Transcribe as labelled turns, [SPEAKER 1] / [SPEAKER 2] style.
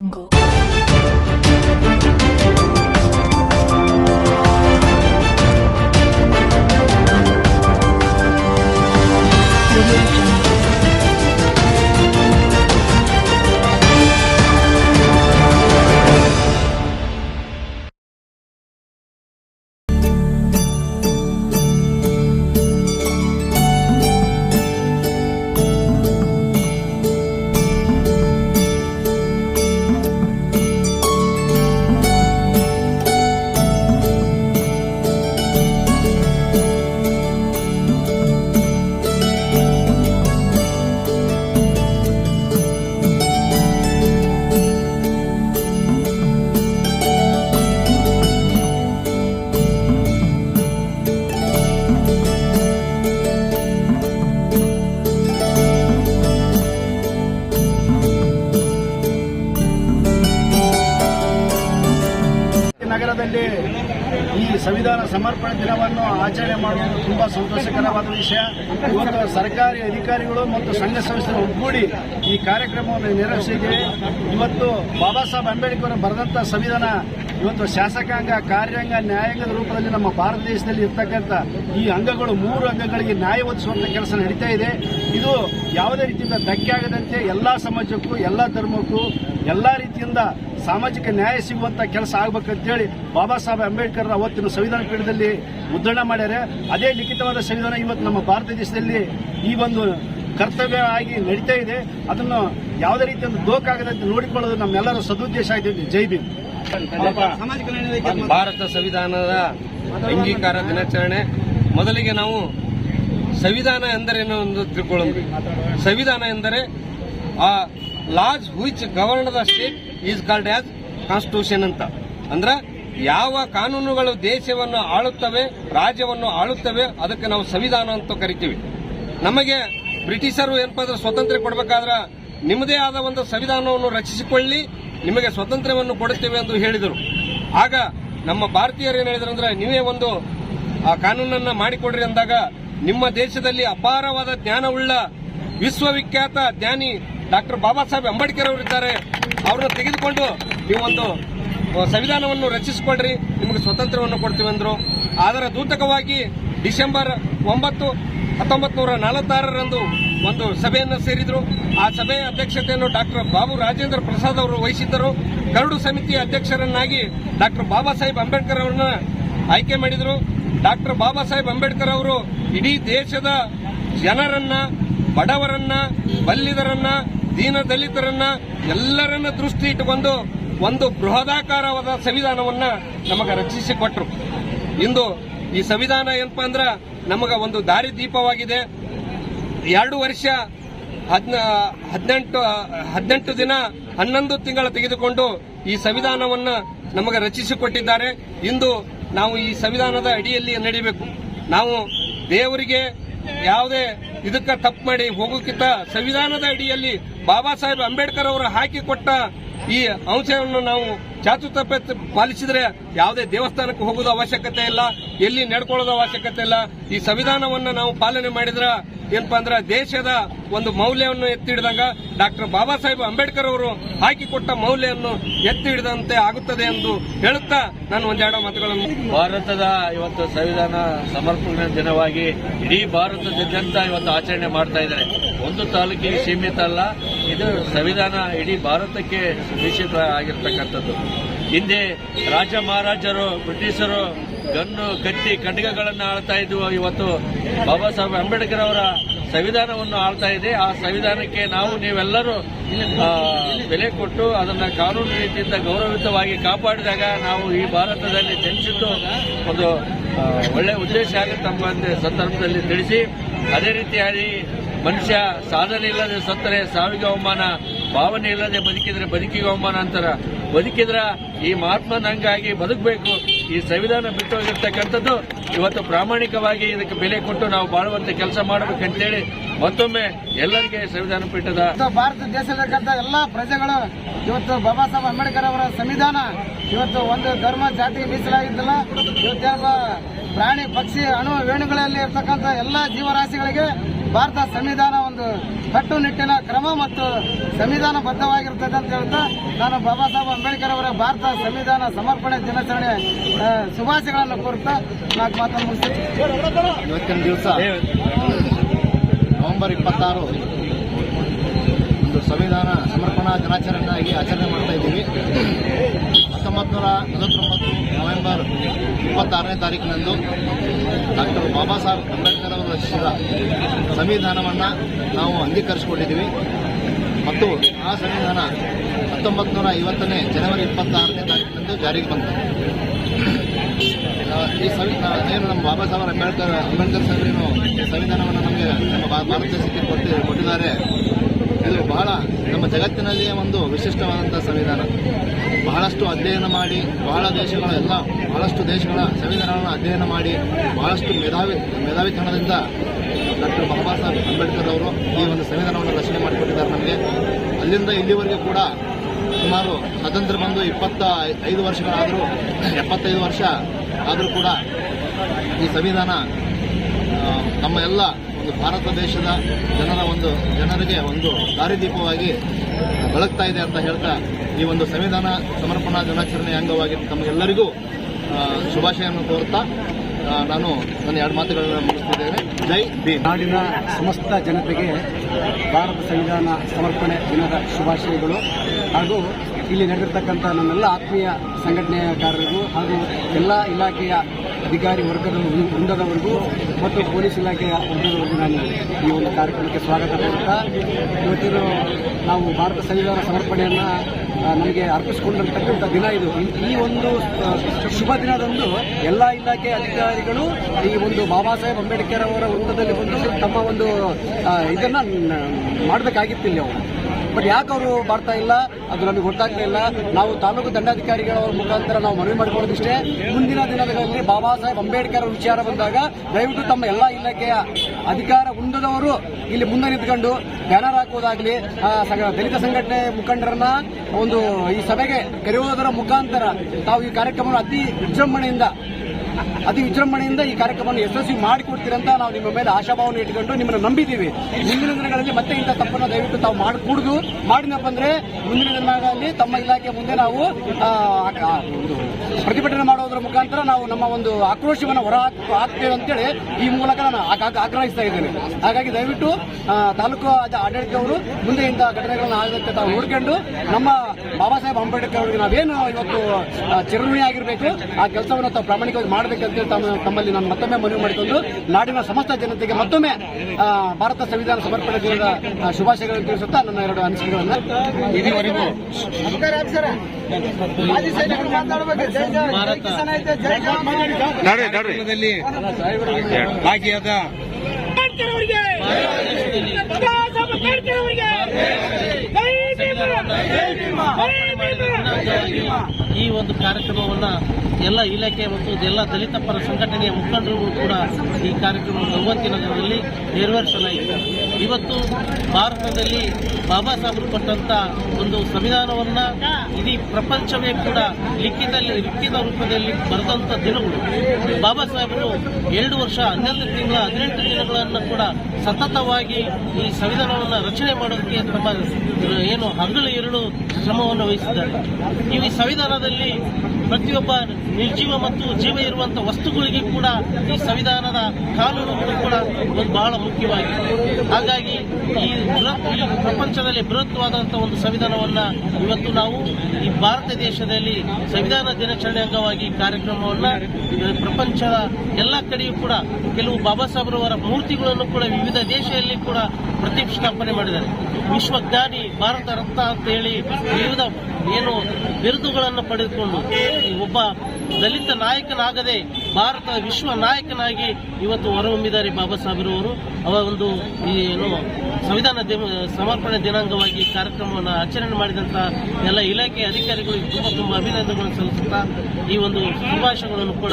[SPEAKER 1] jungle.
[SPEAKER 2] ಸಂವಿಧಾನ ಸಮರ್ಪಣೆ ದಿನವನ್ನು ಆಚರಣೆ ಮಾಡುವುದು ತುಂಬಾ ಸಂತೋಷಕರವಾದ ವಿಷಯ. ಇವತ್ತು ಸರ್ಕಾರಿ ಅಧಿಕಾರಿಗಳು ಮತ್ತು ಸಂಘ ಸಂಸ್ಥೆಗಳು ಒಗ್ಗೂಡಿ ಈ ಕಾರ್ಯಕ್ರಮವನ್ನು ನೆರವೇರಿಸಿದ್ದೇವೆ ಇವತ್ತು ಬಾಬಾ ಸಾಹೇಬ್ ಅಂಬೇಡ್ಕರ್ ಬರೆದಂತಹ ಸಂವಿಧಾನ ಇವತ್ತು ಶಾಸಕಾಂಗ, ಕಾರ್ಯಾಂಗ, ನ್ಯಾಯಾಂಗದ ರೂಪದಲ್ಲಿ ನಮ್ಮ ಭಾರತ ದೇಶದಲ್ಲಿ ಇರ್ತಕ್ಕಂಥ ಈ ಅಂಗಗಳು, ಮೂರು ಅಂಗಗಳಿಗೆ ನ್ಯಾಯ ಒದಿಸುವಂತಹ ಕೆಲಸ ನಡೀತಾ ಇದೆ. ಇದು ಯಾವುದೇ ರೀತಿಯಿಂದ ಧಕ್ಕೆ ಆಗದಂತೆ ಎಲ್ಲ ಸಮಾಜಕ್ಕೂ, ಎಲ್ಲ ಧರ್ಮಕ್ಕೂ, ಎಲ್ಲ ರೀತಿಯಿಂದ ಸಾಮಾಜಿಕ ನ್ಯಾಯ ಸಿಗುವಂತ ಕೆಲಸ ಆಗ್ಬೇಕಂತೇಳಿ ಬಾಬಾ ಸಾಹೇಬ್ ಅಂಬೇಡ್ಕರ್ ಅವತ್ತಿನ ಸಂವಿಧಾನ ಪೀಠದಲ್ಲಿ ಮುದ್ರಣ ಮಾಡ್ಯಾರೆ. ಅದೇ ಲಿಖಿತವಾದ ಸಂವಿಧಾನ ಇವತ್ತು ನಮ್ಮ ಭಾರತ ದೇಶದಲ್ಲಿ ಈ ಒಂದು ಕರ್ತವ್ಯ ಆಗಿ ನಡೀತಾ ಇದೆ. ಅದನ್ನು ಯಾವುದೇ ರೀತಿಯಲ್ಲಿ ದೋಖಾಗದಂತೆ ನೋಡಿಕೊಳ್ಳೋದು ನಮ್ಮೆಲ್ಲರ ಸದುದ್ದೇಶ ಆಗಿದೆ ಜೈ ಭೀಮ್.
[SPEAKER 3] ಭಾರತ ಸಂವಿಧಾನದ ಅಂಗೀಕಾರ ದಿನಾಚರಣೆ. ಮೊದಲಿಗೆ ನಾವು ಸಂವಿಧಾನ ಎಂದರೇನು ಎಂದು ತಿಳ್ಕೊಳ್ಳೋದು ಸಂವಿಧಾನ ಎಂದರೆ ಆ laws which govern the state is called as constitution ಅಂತ. ಅಂದ್ರೆ ಯಾವ ಕಾನೂನುಗಳು ದೇಶವನ್ನು ಆಳುತ್ತವೆ, ರಾಜ್ಯವನ್ನು ಆಳುತ್ತವೆ, ಅದಕ್ಕೆ ನಾವು ಸಂವಿಧಾನ ಅಂತ ಕರಿತೀವಿ. ನಮಗೆ ಬ್ರಿಟಿಷರು ಏನಪ್ಪ ಅಂದ್ರೆ ಸ್ವಾತಂತ್ರ್ಯ ಕೊಡಬೇಕಾದ್ರೆ ನಿಮ್ಮದೇ ಆದ ಒಂದು ಸಂವಿಧಾನವನ್ನು ರಚಿಸಿಕೊಳ್ಳಿ, ನಿಮಗೆ ಸ್ವಾತಂತ್ರ್ಯವನ್ನು ಕೊಡುತ್ತೇವೆ ಎಂದು ಹೇಳಿದರು. ಆಗ ನಮ್ಮ ಭಾರತೀಯರು ಏನು ಹೇಳಿದ್ರು ಅಂದ್ರೆ, ನೀವೇ ಒಂದು, ಆ ಕಾನೂನನ್ನ ಮಾಡಿಕೊಡ್ರಿ ಅಂದಾಗ ನಿಮ್ಮ ದೇಶದಲ್ಲಿ ಅಪಾರವಾದ ಜ್ಞಾನವುಳ್ಳ ವಿಶ್ವವಿಖ್ಯಾತ ಜ್ಞಾನಿ ಡಾಕ್ಟರ್ ಬಾಬಾ ಸಾಹೇಬ್ ಅಂಬೇಡ್ಕರ್ ಅವರಿದ್ದಾರೆ. ಅವ್ರನ್ನ ತೆಗೆದುಕೊಂಡು ನೀವೊಂದು ಸಂವಿಧಾನವನ್ನು ರಚಿಸಿಕೊಳ್ಳ್ರಿ ನಿಮಗೆ ಸ್ವಾತಂತ್ರ್ಯವನ್ನು ಕೊಡ್ತೀವಿ ಅಂದರು. ಅದರ ದೂತಕವಾಗಿ ಡಿಸೆಂಬರ್ ಒಂಬತ್ತು ಹತ್ತೊಂಬತ್ತು ನೂರ ನಲವತ್ತಾರರಂದು ಒಂದು ಸಭೆಯನ್ನು ಸೇರಿದರು. ಆ ಸಭೆಯ ಅಧ್ಯಕ್ಷತೆಯನ್ನು ಡಾಕ್ಟರ್ ಬಾಬು ರಾಜೇಂದ್ರ ಪ್ರಸಾದ್ ಅವರು ವಹಿಸಿದ್ದರು. ಕರಡು ಸಮಿತಿಯ ಅಧ್ಯಕ್ಷರನ್ನಾಗಿ ಡಾಕ್ಟರ್ ಬಾಬಾ ಸಾಹೇಬ್ ಅಂಬೇಡ್ಕರ್ ಅವರನ್ನ ಆಯ್ಕೆ ಮಾಡಿದರು. ಡಾಕ್ಟರ್ ಬಾಬಾ ಸಾಹೇಬ್ ಅಂಬೇಡ್ಕರ್ ಅವರು ಇಡೀ ದೇಶದ ಜನರನ್ನ, ಬಡವರನ್ನ, ಬಲ್ಲಿದರನ್ನ ದೀನ ದಲಿತರನ್ನ ಎಲ್ಲರನ್ನ ದೃಷ್ಟಿ ಇಟ್ಟುಕೊಂಡು ಒಂದು ಬೃಹದಾಕಾರವಾದ ಸಂವಿಧಾನವನ್ನ ನಮಗೆ ರಚಿಸಿಕೊಟ್ರು. ಇಂದು ಈ ಸಂವಿಧಾನ ಏನಪ್ಪಾ ಅಂದ್ರ ನಮಗ ಒಂದು ದಾರಿ ದೀಪವಾಗಿದೆ. ಎರಡು ವರ್ಷ ಹದ್ನ, ಹದಿನೆಂಟು ಹದಿನೆಂಟು ದಿನ ಹನ್ನೊಂದು ತಿಂಗಳ ತೆಗೆದುಕೊಂಡು ಈ ಸಂವಿಧಾನವನ್ನ ನಮಗೆ ರಚಿಸಿಕೊಟ್ಟಿದ್ದಾರೆ. ಇಂದು ನಾವು ಈ ಸಂವಿಧಾನದ ಅಡಿಯಲ್ಲಿ ನಡಿಬೇಕು. ನಾವು ದೇವರಿಗೆ ಯಾವುದೇ ಇದಕ್ಕ ತಪ್ಪು ಮಾಡಿ ಹೋಗೋಕ್ಕಿಂತ ಸಂವಿಧಾನದ ಅಡಿಯಲ್ಲಿ ಬಾಬಾ ಸಾಹೇಬ್ ಅಂಬೇಡ್ಕರ್ ಅವರು ಹಾಕಿಕೊಟ್ಟ ಈ ಅಂಶವನ್ನು ನಾವು ಚಾಚು ತಪ್ಪೆ ಪಾಲಿಸಿದ್ರೆ ಯಾವುದೇ ದೇವಸ್ಥಾನಕ್ಕೆ ಹೋಗೋದು ಅವಶ್ಯಕತೆ ಇಲ್ಲ, ಎಲ್ಲಿ ನಡ್ಕೊಳ್ಳೋದು ಅವಶ್ಯಕತೆ ಇಲ್ಲ. ಈ ಸಂವಿಧಾನವನ್ನು ನಾವು ಪಾಲನೆ ಮಾಡಿದ್ರ ಏನಪ್ಪಾ ಅಂದ್ರೆ ದೇಶದ ಒಂದು ಮೌಲ್ಯವನ್ನು ಎತ್ತಿ ಹಿಡಿದಂಗ ಡಾಕ್ಟರ್ ಬಾಬಾ ಸಾಹೇಬ್ ಅಂಬೇಡ್ಕರ್ ಅವರು ಹಾಕಿಕೊಟ್ಟ ಮೌಲ್ಯವನ್ನು ಎತ್ತಿ ಹಿಡಿದಂತೆ ಆಗುತ್ತದೆ ಎಂದು ಹೇಳುತ್ತಾ ನಾನು ಒಂದೆರಡು ಮಾತುಗಳನ್ನು
[SPEAKER 4] ಭಾರತದ ಇವತ್ತು ಸಂವಿಧಾನ ಸಮರ್ಪಣೆ ದಿನವಾಗಿ ಇಡೀ ಭಾರತದಾದ್ಯಂತ ಇವತ್ತು ಆಚರಣೆ ಮಾಡ್ತಾ ಇದ್ದಾರೆ. ಒಂದು ತಾಲೂಕಿಗೆ ಸೀಮಿತ ಅಲ್ಲ, ಇದು ಸಂವಿಧಾನ ಇಡೀ ಭಾರತಕ್ಕೆ ಮೀಸಲ ಆಗಿರ್ತಕ್ಕಂಥದ್ದು. ಹಿಂದೆ ರಾಜ ಮಹಾರಾಜರು, ಬ್ರಿಟಿಷರು ಗನ್ನು ಕಟ್ಟಿ ಖಡ್ಗಗಳನ್ನು ಆಳ್ತಾ ಇದ್ವು, ಇವತ್ತು ಬಾಬಾ ಸಾಹೇಬ್ ಅಂಬೇಡ್ಕರ್ ಅವರ ಸಂವಿಧಾನವನ್ನು ಆಳ್ತಾ ಇದೆ. ಆ ಸಂವಿಧಾನಕ್ಕೆ ನಾವು ನೀವೆಲ್ಲರೂ ಬೆಲೆ ಕೊಟ್ಟು ಅದನ್ನ ಕಾನೂನು ರೀತಿಯಿಂದ ಗೌರವಿತವಾಗಿ ಕಾಪಾಡಿದಾಗ ನಾವು ಈ ಭಾರತದಲ್ಲಿ ಜನಿಸಿದ್ದು ಒಂದು ಒಳ್ಳೆ ಉದ್ದೇಶ ಆಗುತ್ತೆ ಎಂಬ ಒಂದು ಸಂದರ್ಭದಲ್ಲಿ ತಿಳಿಸಿ. ಅದೇ ರೀತಿಯಾಗಿ ಮನುಷ್ಯ ಸಾಧನೆ ಇಲ್ಲದೆ ಸತ್ತರೆ, ಸಾವಿಗೆ ಅವಮಾನ, ಭಾವನೆ ಇಲ್ಲದೆ ಬದುಕಿದ್ರೆ ಬದುಕಿಗೆ ಅವಮಾನ ಅಂತಾರ. ಬದುಕಿದ್ರ ಈ ಮಹಾತ್ಮನಂಗಾಗಿ ಬದುಕಬೇಕು. ಈ ಸಂವಿಧಾನ ಬಿಟ್ಟು ಹೋಗಿರ್ತಕ್ಕಂಥದ್ದು ಇವತ್ತು ಪ್ರಾಮಾಣಿಕವಾಗಿ ಇದಕ್ಕೆ ಬೆಲೆ ಕೊಟ್ಟು ನಾವು ಬಾಳುವಂತ ಕೆಲಸ ಮಾಡಬೇಕಂತೇಳಿ ಮತ್ತೊಮ್ಮೆ ಎಲ್ಲರಿಗೆ ಸಂವಿಧಾನ ಪೀಠದ
[SPEAKER 5] ಭಾರತ ದೇಶದಲ್ಲಿರ್ತಕ್ಕಂಥ ಎಲ್ಲ ಪ್ರಜೆಗಳು ಇವತ್ತು ಬಾಬಾ ಸಾಹೇಬ್ ಅಂಬೇಡ್ಕರ್ ಅವರ ಸಂವಿಧಾನ ಇವತ್ತು ಒಂದು ಧರ್ಮ ಜಾತಿ ಮೀಸಲಾಗಿದ್ದಲ್ಲ ಇವತ್ತೆಲ್ಲ ಪ್ರಾಣಿ ಪಕ್ಷಿ ಅಣು ವೇಣುಗಳಲ್ಲಿ ಇರ್ತಕ್ಕಂಥ ಎಲ್ಲಾ ಜೀವರಾಶಿಗಳಿಗೆ ಭಾರತ ಸಂವಿಧಾನ ಒಂದು
[SPEAKER 6] ಕಟ್ಟುನಿಟ್ಟಿನ ಕ್ರಮ ಮತ್ತು ಸಂವಿಧಾನ ಬದ್ಧವಾಗಿರ್ತದೆ ಅಂತ ಹೇಳ್ತಾ ನಾನು ಬಾಬಾ ಸಾಹೇಬ್ ಅಂಬೇಡ್ಕರ್ ಅವರ ಭಾರತ ಸಂವಿಧಾನ ಸಮರ್ಪಣೆ ದಿನಾಚರಣೆ ಶುಭಾಶಯಗಳನ್ನು ಕೋರುತ್ತಾ ನಾಲ್ಕು ಮಾತನ್ನು ಮುಗಿಸ್ತೀನಿ.
[SPEAKER 7] ಇವತ್ತಿನ ದಿವಸ ನವೆಂಬರ್ ಇಪ್ಪತ್ತಾರು ಒಂದು ಸಂವಿಧಾನ ಸಮರ್ಪಣಾ ದಿನಾಚರಣೆಯಾಗಿ ಆಚರಣೆ ಮಾಡ್ತಾ ಇದ್ದೀವಿ. ಹತ್ತೊಂಬತ್ತು ನೂರ ನಲವತ್ತೊಂಬತ್ತು ನವೆಂಬರ್ ಇಪ್ಪತ್ತಾರನೇ ತಾರೀಕಿನಂದು ಡಾಕ್ಟರ್ ಬಾಬಾ ಸಾಹೇಬ್ ಅಂಬೇಡ್ಕರ್ ಅವರು ರಚಿಸಿದ ಸಂವಿಧಾನವನ್ನು ನಾವು ಅಂಗೀಕರಿಸಿಕೊಂಡಿದ್ದೀವಿ. ಮತ್ತು ಆ ಸಂವಿಧಾನ ಹತ್ತೊಂಬತ್ತು ನೂರ ಐವತ್ತನೇ ಜನವರಿ ಇಪ್ಪತ್ತಾರನೇ ತಾರೀಕಿನಂದು ಜಾರಿಗೆ ಬಂತು. ಈ ಸಂವಿಧಾನ ಏನು ನಮ್ಮ ಬಾಬಾ ಸಾಹೇಬ್ ಅಂಬೇಡ್ಕರ್ ಅಂಬೇಡ್ಕರ್ ಸಾಹೇಬ್ರೇನು ಈ ಸಂವಿಧಾನವನ್ನು ನಮಗೆ ನಮ್ಮ ಭಾರತ ದೇಶಕ್ಕೆ ಕೊಟ್ಟು ಕೊಟ್ಟಿದ್ದಾರೆ. ಇದು ಬಹಳ ನಮ್ಮ ಜಗತ್ತಿನಲ್ಲಿಯೇ ಒಂದು ವಿಶಿಷ್ಟವಾದಂಥ ಸಂವಿಧಾನ. ಬಹಳಷ್ಟು ಅಧ್ಯಯನ ಮಾಡಿ, ಬಹಳ ದೇಶಗಳ ಎಲ್ಲ ಬಹಳಷ್ಟು ದೇಶಗಳ ಸಂವಿಧಾನವನ್ನು ಅಧ್ಯಯನ ಮಾಡಿ, ಬಹಳಷ್ಟು ಮೇಧಾವಿ ಮೇಧಾವಿತನದಿಂದ ಡಾಕ್ಟರ್ ಬಾಬಾ ಸಾಹೇಬ್ ಅಂಬೇಡ್ಕರ್ ಅವರು ಈ ಒಂದು ಸಂವಿಧಾನವನ್ನು ರಚನೆ ಮಾಡಿಕೊಟ್ಟಿದ್ದಾರೆ ನಮಗೆ. ಅಲ್ಲಿಂದ ಇಲ್ಲಿವರೆಗೂ ಕೂಡ ಸುಮಾರು ಸ್ವತಂತ್ರ ಬಂದು ಇಪ್ಪತ್ತ ಐದು ವರ್ಷಗಳಾದರೂ ಎಪ್ಪತ್ತೈದು ವರ್ಷ ಆದರೂ ಕೂಡ ಈ ಸಂವಿಧಾನ ನಮ್ಮ ಎಲ್ಲ ಒಂದು ಭಾರತ ದೇಶದ ಜನರ ಒಂದು ಜನರಿಗೆ ಒಂದು ದಾರಿದೀಪವಾಗಿ ಬೆಳಗ್ತಾ ಇದೆ ಅಂತ ಹೇಳ್ತಾ ಈ ಒಂದು ಸಂವಿಧಾನ ಸಮರ್ಪಣಾ ದಿನಾಚರಣೆಯ ಅಂಗವಾಗಿ ತಮಗೆಲ್ಲರಿಗೂ ಶುಭಾಶಯವನ್ನು ಕೋರುತ್ತಾ ಆ, ನಾನು ನನ್ನ ಎರಡು ಮಾತುಗಳನ್ನು ಮುಗಿಸ್ತಿದ್ದೇನೆ. ಜೈ ಬಿ
[SPEAKER 6] ನಾಡಿನ ಸಮಸ್ತ ಜನತೆಗೆ ಭಾರತ ಸಂವಿಧಾನ ಸಮರ್ಪಣೆ ದಿನದ ಶುಭಾಶಯಗಳು. ಹಾಗೂ ಇಲ್ಲಿ ನಡೆದಿರ್ತಕ್ಕಂಥ ನನ್ನೆಲ್ಲ ಆತ್ಮೀಯ ಸಂಘಟನೆಕಾರರಿಗೂ ಹಾಗೂ ಎಲ್ಲ ಇಲಾಖೆಯ ಅಧಿಕಾರಿ ವರ್ಗದ ವೃಂದದವರೆಗೂ ಮತ್ತು ಪೊಲೀಸ್ ಇಲಾಖೆಯ ವೃಂದದವರೆಗೂ ನಾನು ಈ ಒಂದು ಕಾರ್ಯಕ್ರಮಕ್ಕೆ ಸ್ವಾಗತ ಕೊಡ್ತಾ ಇವತ್ತಿನ ನಾವು ಭಾರತ ಸಂವಿಧಾನ ಸಮರ್ಪಣೆಯನ್ನು ನಮಗೆ ಅರ್ಪಿಸಿಕೊಂಡಿರ್ತಕ್ಕಂಥ ದಿನ ಇದು. ಈ- ಒಂದು ಶುಭ ದಿನದಂದು ಎಲ್ಲ ಇಲಾಖೆ ಅಧಿಕಾರಿಗಳು ಈ ಒಂದು ಬಾಬಾ ಸಾಹೇಬ್ ಅಂಬೇಡ್ಕರ್ ಅವರ ವೃತ್ತದಲ್ಲಿ ಬಂದು ತಮ್ಮ ಒಂದು ಇದನ್ನು ಮಾಡಬೇಕಾಗಿತ್ತು ಇಲ್ಲಿ ಅವರು. ಬಟ್ ಯಾಕೆ ಅವರು ಬರ್ತಾ ಇಲ್ಲ? ಅದು ನಮಗೆ ಗೊತ್ತಾಗ್ತಾ ಇಲ್ಲ. ನಾವು ತಾಲೂಕು ದಂಡಾಧಿಕಾರಿಗಳ ಮುಖಾಂತರ ನಾವು ಮನವಿ ಮಾಡಿಕೊಳ್ಳೋದಿಷ್ಟೇ. ಮುಂದಿನ ದಿನಗಳಲ್ಲಿ ಬಾಬಾ ಸಾಹೇಬ್ ಅಂಬೇಡ್ಕರ್ ಅವರ ವಿಚಾರ ಬಂದಾಗ ದಯವಿಟ್ಟು ತಮ್ಮ ಎಲ್ಲ ಇಲಾಖೆಯ ಅಧಿಕಾರ ಉಂಡದವರು ಇಲ್ಲಿ ಮುಂದೆ ನಿಂತ್ಕೊಂಡು ಬ್ಯಾನರ್ ಸಂಘ- ದಲಿತ ಸಂಘಟನೆ ಮುಖಂಡರನ್ನ ಒಂದು ಈ ಸಭೆಗೆ ಕರೆಯುವುದರ ಮುಖಾಂತರ ತಾವು ಈ ಕಾರ್ಯಕ್ರಮವನ್ನು ಅತಿ ವಿಜೃಂಭಣೆಯಿಂದ ಅತಿ ವಿಜೃಂಭಣೆಯಿಂದ ಈ ಕಾರ್ಯಕ್ರಮವನ್ನು ಯಶಸ್ವಿ ಮಾಡಿಕೊಡ್ತೀರಂತ ನಾವು ನಿಮ್ಮ ಮೇಲೆ ಆಶಾಭಾವನೆ ಇಟ್ಕೊಂಡು ನಿಮ್ಮನ್ನು ನಂಬಿದ್ದೀವಿ. ಮುಂದಿನ ದಿನಗಳಲ್ಲಿ ಮತ್ತೆ ಇಂಥ ತಪ್ಪನ್ನು ದಯವಿಟ್ಟು ತಾವು ಮಾಡಿಕೊಡುದು ಮಾಡಿದಪ್ಪ ಅಂದ್ರೆ ಮುಂದಿನ ದಿನಗಳಲ್ಲಿ ತಮ್ಮ ಇಲಾಖೆ ಮುಂದೆ ನಾವು ಪ್ರತಿಭಟನೆ ಮಾಡೋದ್ರ ಮುಖಾಂತರ ನಾವು ನಮ್ಮ ಒಂದು ಆಕ್ರೋಶವನ್ನು ಹೊರ ಹಾಕ್- ಹಾಕ್ತೇವೆ ಅಂತೇಳಿ ಈ ಮೂಲಕ ನಾನು ಆಗ- ಆಗ- ಆಗ್ರಹಿಸ್ತಾ ಇದ್ದೇನೆ. ಹಾಗಾಗಿ ದಯವಿಟ್ಟು ತಾಲೂಕು ಆಡಳಿತದವರು ಮುಂದೆ ಇಂಥ ಘಟನೆಗಳನ್ನು ಆಗದಂತೆ ತಾವು ನೋಡ್ಕೊಂಡು ನಮ್ಮ ಬಾಬಾ ಸಾಹೇಬ್ ಅಂಬೇಡ್ಕರ್ ಅವರಿಗೆ ನಾವೇನು ಇವತ್ತು ಚಿರಣಿ ಆಗಿರಬೇಕು ಆ ಕೆಲಸವನ್ನು ತಾವು ಪ್ರಾಮಾಣಿಕವಾಗಿ ಮಾಡಬೇಕಂತೇಳಿ ತಮ್ಮ ತಮ್ಮಲ್ಲಿ ನಾನು ಮತ್ತೊಮ್ಮೆ ಮನವಿ ಮಾಡಿಕೊಂಡು ನಾಡಿನ ಸಮಸ್ತ ಜನತೆಗೆ ಮತ್ತೊಮ್ಮೆ ಭಾರತ ಸಂವಿಧಾನ ಸಮರ್ಪಣೆ ದಿನದ ಶುಭಾಶಯಗಳನ್ನು ತಿಳಿಸುತ್ತಾ ನನ್ನ ಎರಡು ಅನಿಸಿಕೆಗಳನ್ನು
[SPEAKER 3] ಇದುವರೆಗೂ ಭಾಗಿಯಾದ
[SPEAKER 8] ಒಂದು ಕಾರ್ಯಕ್ರಮವನ್ನ ಎಲ್ಲ ಇಲಾಖೆ ಮತ್ತು ಎಲ್ಲ ದಲಿತ ಪರ ಸಂಘಟನೆಯ ಮುಖಂಡರುಗಳು ಕೂಡ ಈ ಕಾರ್ಯಕ್ರಮ ದಿನದಲ್ಲಿ ನೆರವೇರಿಸಲಾಯಿತು ಇವತ್ತು ಭಾರತದಲ್ಲಿ ಬಾಬಾ ಸಾಹೇಬರು ಕೊಟ್ಟಂತ ಒಂದು ಸಂವಿಧಾನವನ್ನ ಇಡೀ ಪ್ರಪಂಚವೇ ಕೂಡ ಲಿಖಿತ ಲಿಖಿತ ರೂಪದಲ್ಲಿ ಬರೆದಂತ ದಿನಗಳು. ಬಾಬಾ ಸಾಹೇಬರು ಎರಡು ವರ್ಷ ಹನ್ನೆರಡು ತಿಂಗಳ, ಹದಿನೆಂಟು ದಿನಗಳನ್ನು ಕೂಡ ಸತತವಾಗಿ ಈ ಸಂವಿಧಾನವನ್ನು ರಚನೆ ಮಾಡೋದಕ್ಕೆ ತಮ್ಮ, ಏನು ಹಗಲು ಎರಡು ಶ್ರಮವನ್ನು ವಹಿಸಿದ್ದಾರೆ. ನೀವು ಈ ಸಂವಿಧಾನದಲ್ಲಿ ಪ್ರತಿಯೊಬ್ಬ ನಿರ್ಜೀವ ಮತ್ತು ಜೀವ ಇರುವಂತಹ ವಸ್ತುಗಳಿಗೆ ಕೂಡ ಈ ಸಂವಿಧಾನದ ಕಾನೂನುಗಳು ಕೂಡ ಒಂದು ಬಹಳ ಮುಖ್ಯವಾಗಿದೆ. ಹಾಗಾಗಿ ಈ ಪ್ರಪಂಚದಲ್ಲಿ ಬೃಹತ್ವಾದಂತಹ ಒಂದು ಸಂವಿಧಾನವನ್ನ ಇವತ್ತು ನಾವು ಈ ಭಾರತ ದೇಶದಲ್ಲಿ ಸಂವಿಧಾನ ದಿನಾಚರಣೆ ಅಂಗವಾಗಿ ಕಾರ್ಯಕ್ರಮವನ್ನ ಪ್ರಪಂಚದ ಎಲ್ಲ ಕಡೆಯೂ ಕೂಡ ಕೆಲವು ಬಾಬಾ ಸಾಹೇಬ್ರವರ ಮೂರ್ತಿಗಳನ್ನು ಕೂಡ ವಿವಿಧ ದೇಶದಲ್ಲಿ ಕೂಡ ಪ್ರತಿಷ್ಠಾಪನೆ ಮಾಡಿದ್ದಾರೆ. ವಿಶ್ವಜ್ಞಾನಿ ಭಾರತ ರತ್ನ ಅಂತ ಹೇಳಿ ವಿವಿಧ ಏನು ಬಿರುದುಗಳನ್ನು ಪಡೆದುಕೊಂಡು ಒಬ್ಬ ದಲಿತ ನಾಯಕನಾಗದೆ ಭಾರತ ವಿಶ್ವ ನಾಯಕನಾಗಿ ಇವತ್ತು ಹೊರಹೊಮ್ಮಿದ್ದಾರೆ ಬಾಬಾ ಸಾಹೇಬ್ರವರು ಅವರ. ಒಂದು ಈ ಏನು ಸಂವಿಧಾನ ಸಮರ್ಪಣೆ ದಿನಾಂಗವಾಗಿ ಕಾರ್ಯಕ್ರಮವನ್ನು ಆಚರಣೆ ಮಾಡಿದಂಥ ಎಲ್ಲ ಇಲಾಖೆ ಅಧಿಕಾರಿಗಳಿಗೆ ತುಂಬ ತುಂಬ ಅಭಿನಂದನೆಗಳನ್ನು ಸಲ್ಲಿಸುತ್ತಾ ಈ ಒಂದು ಶುಭಾಶಯಗಳನ್ನು ಕೂಡ